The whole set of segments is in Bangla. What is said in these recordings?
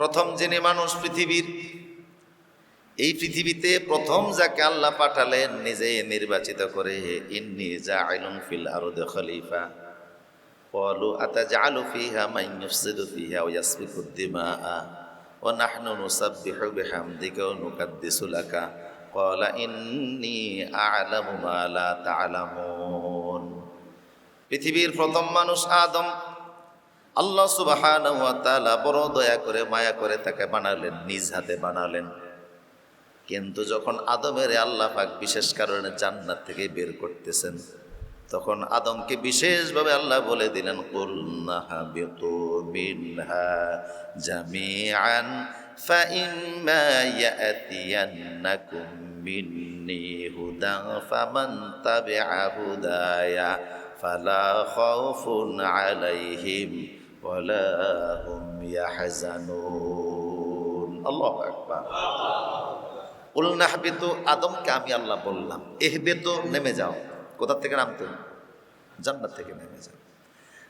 প্রথম যিনি মানুষ পৃথিবীর, এই পৃথিবীতে প্রথম যাকে আল্লাহ পাঠালেন নিজে নির্বাচিত করে, ইন্নি যা আইলুম ফিল আরদ খলিফা। কলু আতা জালু ফিহা মাইনুফসিদু ফিহা ওয়া ইয়াসফিকু দিমাআ। ওয়া নাহনু নুসাব্বিহু বিহামদিকা ওয়া নুকাদ্দিসু লাকা। ক্বালা ইন্নি আ'লামু মা লা তা'লামুন। পৃথিবীর প্রথম মানুষ আদম। আল্লাহ সুবহানাহু ওয়া তাআলা বড় দয়া করে মায়া করে তাকে বানালেন নিজ হাতে বানালেন কিন্তু যখন আদমের আল্লাহ পাক বিশেষ কারণে জান্নাত থেকে বের করতেছেন তখন আদমকে বিশেষভাবে আল্লাহ বলে দিলেন কুলনা হাবিতু মিনহা জামিআন فإما يأتينكم مني هدى فمن تبع هدايا فلا خوف عليهم ولا هم يحزنون الله أكبر উলনা হাবিতু আদমকে আমি আল্লাহ বললাম এহবেতু নেমে যাও কোথা থেকে নামতে জান্নাত থেকে নেমে যাও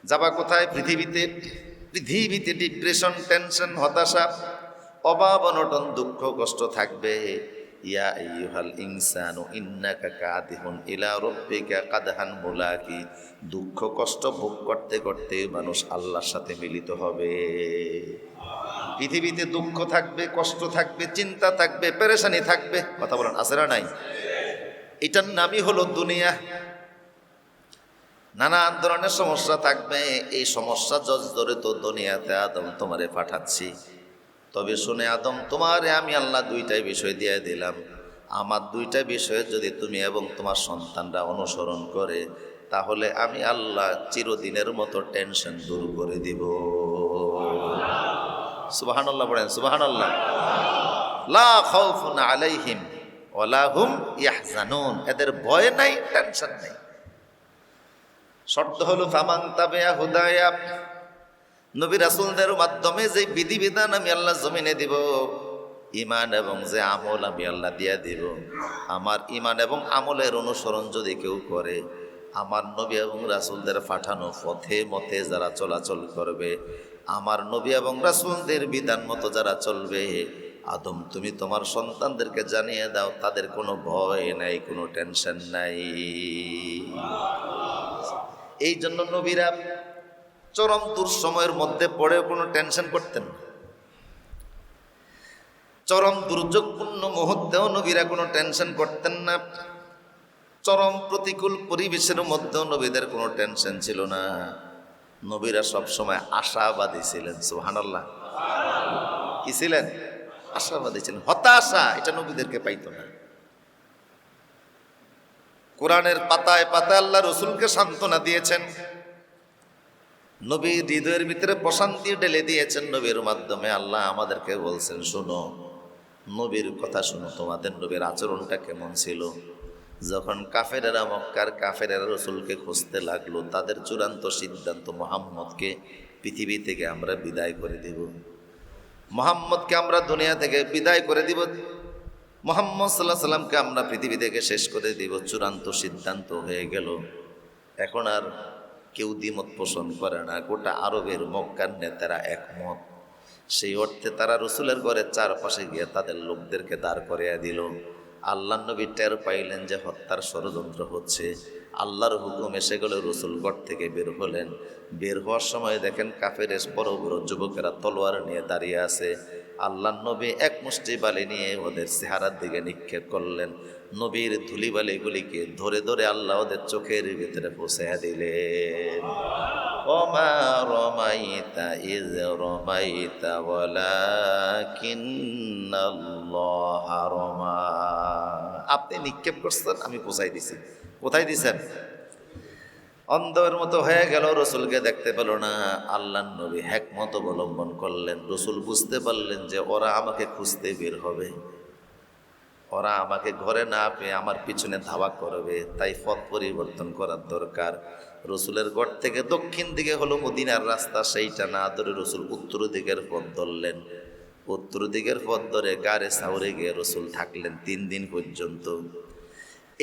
যাবা কোথায় পৃথিবীতে পৃথিবীতে ডিপ্রেশন টেনশন হতাশা অভাব অনটন দুঃখ কষ্ট থাকবে ইয়া দুঃখ, কষ্ট ভোগ করতে করতে মানুষ আল্লাহর সাথে মিলিত হবে। পৃথিবীতে দুঃখ থাকবে, কষ্ট থাকবে, চিন্তা থাকবে, পেরেশানি থাকবে, কথা বলেন, আছে না নাই? এটার নামই হলো দুনিয়া। নানান ধরনের সমস্যা থাকবে, এই সমস্যা জর্জরিত দুনিয়াতে আদম তোমারে পাঠাচ্ছি। তবে শুনে আদম, তোমারে আমি আল্লাহ দুইটাই বিষয় দিয়ে দিলাম। আমার দুইটা বিষয়ে যদি তুমি এবং তোমার সন্তানরা অনুসরণ করে, তাহলে আমি আল্লাহ চিরদিনের মতো টেনশন দূর করে দিব। সুবাহান্লাহ পড়েন সুবাহান্লাহ আলাইহিম ওয়ালা হুম ইয়াহজানুন। এদের ভয় নাই, টেনশন নাই। শর্ত হলো, ফামান তাবেয়া হুদায়া নবী রাসুলদের মাধ্যমে যে বিধিবিধান আমি আল্লাহ জমিনে দিব ইমান এবং যে আমল আমি আল্লাহ দিয়া দিব, আমার ইমান এবং আমলের অনুসরণ যদি কেউ করে, আমার নবী এবং রাসুলদের পাঠানো পথে মতে যারা চলাচল করবে, আমার নবী এবং রাসূলদের বিধান মতো যারা চলবে, আদম, তুমি তোমার সন্তানদেরকে জানিয়ে দাও, তাদের কোনো ভয় নাই, কোনো টেনশন নাই। এই জন্য নবীরা চরম দুঃসময়ের মধ্যে পড়েও কোনো টেনশন করতেন না। চরম দুর্যোগপূর্ণ মুহূর্তেও নবীরা কোনো টেনশন করতেন না। চরম প্রতিকূল পরিবেশের মধ্যেও নবীদের কোনো টেনশন ছিল না। নবীরা সবসময় আশাবাদী ছিলেন সুহানাল্লাহ কি ছিলেন? আশাবাদী ছিলেন, হতাশা, এটা নবীদেরকে পাইতো না। কোরআনের পাতায় পাতায় আল্লাহ রসুলকে সান্ত্বনা দিয়েছেন। নবীর হৃদয়ের ভিতরে প্রশান্তি ঢেলে দিয়েছেন নবীর মাধ্যমে। আল্লাহ আমাদেরকে বলছেন, শোনো, নবীর কথা শোনো, তোমাদের নবীর আচরণটা কেমন ছিল? যখন কাফেরেরা মক্কার কাফেরেরা রসুলকে খুঁজতে লাগল, তাদের চূড়ান্ত সিদ্ধান্ত মোহাম্মদকে পৃথিবী থেকে আমরা বিদায় করে দেব। মোহাম্মদকে আমরা দুনিয়া থেকে বিদায় করে দিব। মোহাম্মদ সাল্লাহ সাল্লামকে আমরা পৃথিবী থেকে শেষ করে দিব। চূড়ান্ত সিদ্ধান্ত হয়ে গেল। এখন আর কেউ দ্বিমত পোষণ করে না। গোটা আরবের মক্কার নেতারা একমত। সেই অর্থে তারা রসুলের ঘরের চারপাশে গিয়ে তাদের লোকদেরকে দাঁড় করিয়ে দিল। আল্লাহ নবী টের পাইলেন যে হত্যার ষড়যন্ত্র হচ্ছে। আল্লাহর হুকুম এসে গেল, রসুল ঘর থেকে বের হলেন। বের হওয়ার সময় দেখেন কাফের বড় বড় যুবকেরা তলোয়ার নিয়ে দাঁড়িয়ে আছে। আল্লাহ নবী এক মুষ্টি বালি নিয়ে ওদের চেহারার দিকে নিক্ষেপ করলেন। নবীর ধুলি বালিগুলিকে ধরে ধরে আল্লাহ ওদের চোখের ভিতরে পৌঁছে দিলেন। রমাইতা রমা। আপনি নিক্ষেপ করছেন, আমি পৌঁছাই দিছি। কোথায় দিছেন? অন্ধের মতো হয়ে গেল, রসুলকে দেখতে পেল না। আল্লাহ নবী হ্যাকমত অবলম্বন করলেন। রসুল বুঝতে পারলেন যে ওরা আমাকে খুঁজতে বের হবে। ওরা আমাকে ঘরে না পেয়ে আমার পিছনে ধাওয়া করবে, তাই পথ পরিবর্তন করার দরকার। রসুলের গড় থেকে দক্ষিণ দিকে হলো মদিনার রাস্তা, সেইটা না ধরে রসুল উত্তর দিকের পথ ধরলেন। উত্তর দিকের পথ ধরে গাড়ে সাউরে গিয়ে রসুল থাকলেন তিন দিন পর্যন্ত।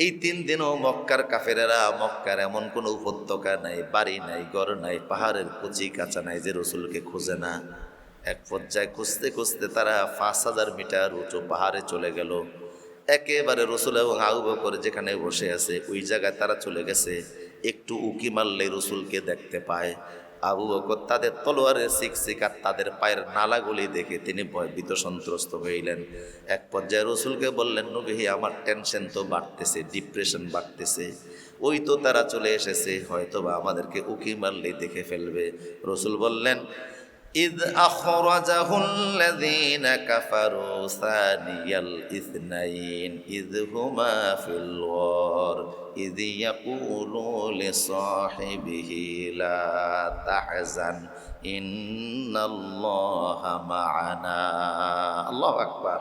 এই তিন দিনও মক্কার কাফেরেরা মক্কার এমন কোনো উপত্যকা নাই, বাড়ি নাই, ঘর নাই, পাহাড়ের কুচি কাঁচা নাই যে রসুলকে খোঁজে না। এক পর্যায়ে খুঁজতে খুঁজতে তারা পাঁচ হাজার মিটার উঁচু পাহাড়ে চলে গেল। একেবারে রসুল এবং আবু করে যেখানে বসে আছে, ওই জায়গায় তারা চলে গেছে। একটু উকি মারলে রসুলকে দেখতে পায়। আবু বকর তাদের তলোয়ারের শিকশিকার তাদের পায়ের নালাগুলি দেখে তিনি ভয়ভীত সন্ত্রস্ত হইলেন। এক পর্যায়ে রসুলকে বললেন নবীহি আমার টেনশন তো বাড়তেছে ডিপ্রেশন বাড়তেছে। ওই তো তারা চলে এসেছে হয়তো বা আমাদেরকে উকি মারলেই দেখে ফেলবে। রসুল বললেন إذ أخرجه الذين كفروا ثاني الاثنين إذ هما في الغار إذ يقول لصاحبه لا تحزن إن الله معنا الله أكبر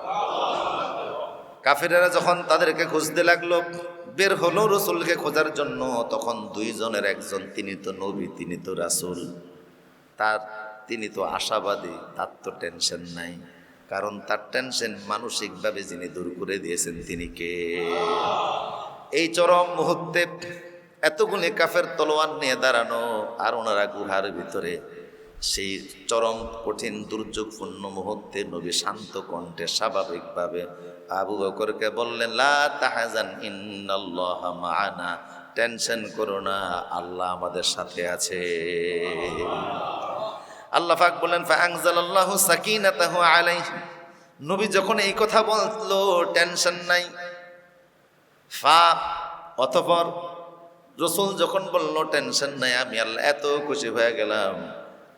কাফিরেরা যখন তাদেরকে খুঁজতে লাগলো বের হলো রসুলকে খোঁজার জন্য তখন দুইজনের একজন তিনি তো নবী তিনি তো রাসূল তার তিনি তো আশাবাদী, তার তো টেনশন নাই। কারণ তার টেনশন মানসিকভাবে যিনি দূর করে দিয়েছেন, তিনি কে? এই চরম মুহূর্তে এতগুলি কাফের তলোয়ার নিয়ে দাঁড়ানো আর ওনারা গুহার ভিতরে, সেই চরম কঠিন দুর্যোগপূর্ণ মুহূর্তে নবী শান্ত কণ্ঠে স্বাভাবিকভাবে আবু বকরকে বললেন, লা তাহাজান, ইন্নাল্লাহ টেনশন করো না, আল্লাহ আমাদের সাথে আছে। আল্লাহ পাক বললেন, ফাআনজালাল্লাহু সাকিনাতাহু আলাইহি। নবী যখন এই কথা বলল, টেনশন নাই। ফা, অতঃপর রসুল যখন বলল, টেনশন নাই, আমি আল্লাহ এত খুশি হয়ে গেলাম।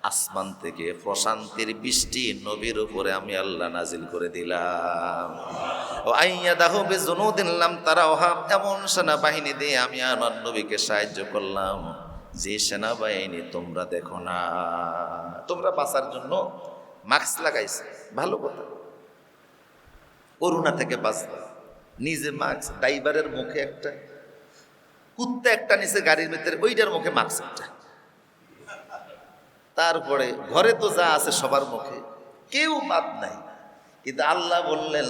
আসমান থেকে প্রশান্তির বৃষ্টি নবীর উপরে আমি আল্লাহ নাজিল করে দিলাম। ও আইয়া দাহু বেজনু দিলাম তারা ওহাব এমন সেনাবাহিনী দিয়ে আমি আমার নবীকে সাহায্য করলাম। যে সেনাবাহিনী তোমরা দেখো না, তোমরা বাঁচার জন্য মাস্ক লাগাইছে। ভালো কথা। করুণা থেকে বাঁচবা নিজে মাস্ক, ড্রাইভারের মুখে একটা, কুত্তা একটা নিচে গাড়ির ভিতরে, ওইটার মুখে মাস্ক একটা। তারপরে ঘরে তো যা আছে সবার মুখে, কেউ বাদ নাই। কিন্তু আল্লাহ বললেন,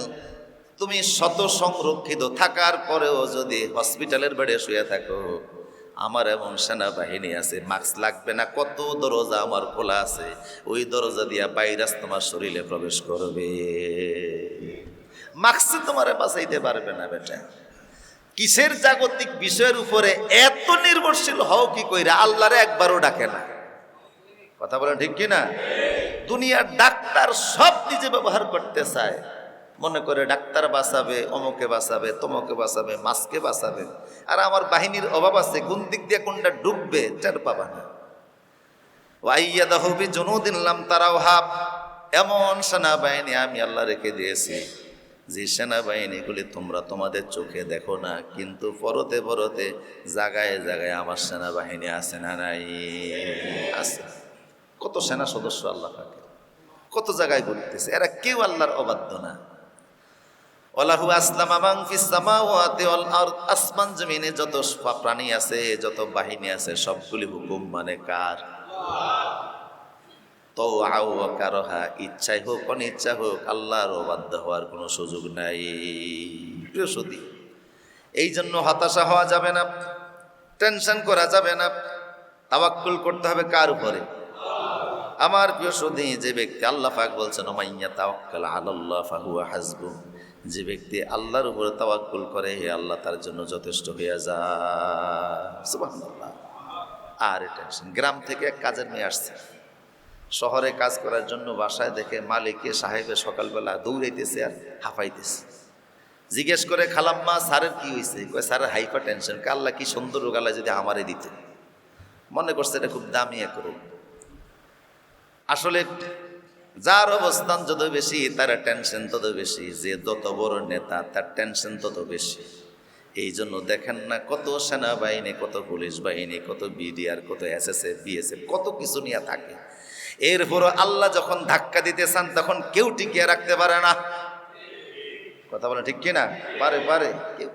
তুমি শত সংরক্ষিত থাকার পরেও যদি হসপিটালের বেডে শুয়ে থাকো আমার এমন সেনাবাহিনী আছে মাস্ক লাগবে না, কত দরজা আমার খোলা আছে, ওই দরজা দিয়া বাইরাস তোমার শরীরে প্রবেশ করবে। মাস্ক তোমারে বাঁচাইতে পারবে না বেটা। কিসের জাগতিক বিষয়ের উপরে এত নির্ভরশীল হও কি কইরা, আল্লাহরে একবারও ডাকে না। কথা বলেন ঠিক কি না দুনিয়ার ডাক্তার সব নিজে ব্যবহার করতে চায়। মনে করে ডাক্তার বাঁচাবে, অমুকে বাঁচাবে, তমকে বাঁচাবে, মাছকে বাঁচাবে। আর আমার বাহিনীর অভাব আছে, কোন দিক দিয়ে কোনটা ডুববে টের পাবা না। ওয়াইয়া দাহবি জনু দিনলাম তারাও হাব এমন সেনাবাহিনী আমি আল্লাহ রেখে দিয়েছি, যে সেনাবাহিনীগুলি তোমরা তোমাদের চোখে দেখো না, কিন্তু পরতে পরতে জায়গায় জায়গায় আমার সেনাবাহিনী আছে না নাই? আছে। কত সেনা সদস্য আল্লাহ পাকে কত জায়গায় ঘুরতেছে, এরা কেউ আল্লাহর অবাধ্য না। ওলাহু আসলাম আবাং ফিসামাওয়াতি ওয়াল আরদ, আসমান, জমিনে যত প্রাণী আছে, যত বাহিনী আছে, সবগুলি হুকুম মানে কার? তো আও কারোহা, ইচ্ছাই হোক অনিচ্ছা হোক, আল্লাহর অবাধ্য হওয়ার কোনো সুযোগ নাই। প্রিয় সতী এই জন্য হতাশা হওয়া যাবে না, টেনশন করা যাবে না, তাওয়াক্কুল করতে হবে কার উপরে? আমার প্রিয় সতী, যে ব্যক্তি আল্লাহ পাক বলছেন, ওমাইয়া তাওয়াক্কাল আলাল্লাহ, ফাহুয়া হাসবু যে ব্যক্তি আল্লাহর উপরে তাওয়াক্কুল করে, হে আল্লাহ তার জন্য যথেষ্ট হইয়া যায়। আর টেনশন গ্রাম থেকে এক কাজের মেয়ে আসছে। শহরে কাজ করার জন্য বাসায় দেখে মালিকে, সাহেবে সকালবেলা দৌড়াইতেছে আর হাঁপাইতেছে। জিজ্ঞেস করে, খালাম্মা, স্যারের কি হয়েছে কয়, স্যারের হাইপার টেনশন। কাল্লা কি সুন্দর গালা যদি আমারে দিত মনে করছে এটা খুব দামি এক রোগ। আসলে যার অবস্থান যত বেশি, তার টেনশন তত বেশি। যে যত বড় নেতা, তার টেনশন তত বেশি। এই জন্য দেখেন না কত সেনাবাহিনী, কত পুলিশ বাহিনী, কত বিডিআর, কত এস এস এসএসএফ, বিএসএফ, কত কিছু নিয়ে থাকে। এরপরও আল্লাহ যখন ধাক্কা দিতে চান, তখন কেউ টিকিয়ে রাখতে পারে না। কথা বলে ঠিক কিনা? পারে পারে। কেউ